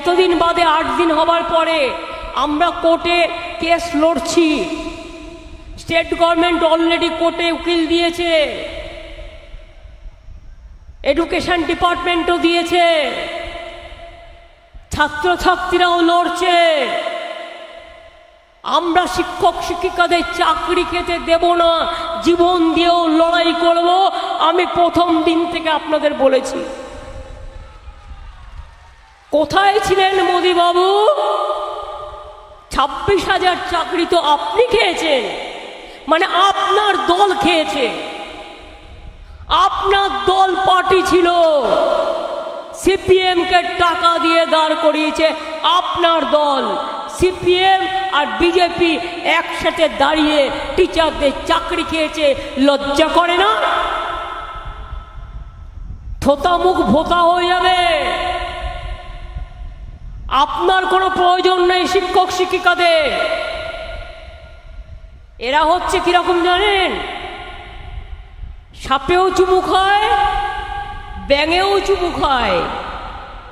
এতদিন বাদে আট দিন হবার পরে আমরা কোর্টে কেস লড়ছি। স্টেট গভর্নমেন্ট অলরেডি কোর্টে উকিল দিয়েছে। এডুকেশন ডিপার্টমেন্টও দিয়েছে। ছাত্রছাত্রীরাও লড়ছে। আমরা শিক্ষক শিক্ষিকাদের চাকরি খেতে দেব না, জীবন দিয়েও লড়াই করব। আমি প্রথম দিন থেকে আপনাদের বলেছি। কোথায় ছিলেন মোদিবাবু? ছাব্বিশ হাজার চাকরি তো আপনি খেয়েছেন। মানে আপনার দল খেয়েছে। আপনার দল পার্টি ছিল। সিপিএম কে টাকা দিয়ে দাঁড় করিয়েছে আপনার দল। সিপিএম আর বিজেপি একসাথে দাঁড়িয়ে টিচারদের চাকরি খেয়েছে। লজ্জা করে না? থোতা মুখ ভোতা হয়ে যাবে। আপনার কোনো প্রয়োজন নেই শিক্ষক, শিক্ষিকাদের। এরা হচ্ছে কীরকম জানেন? সাপেও চুমুক হয় ব্যাঙেও চুমুক খায়।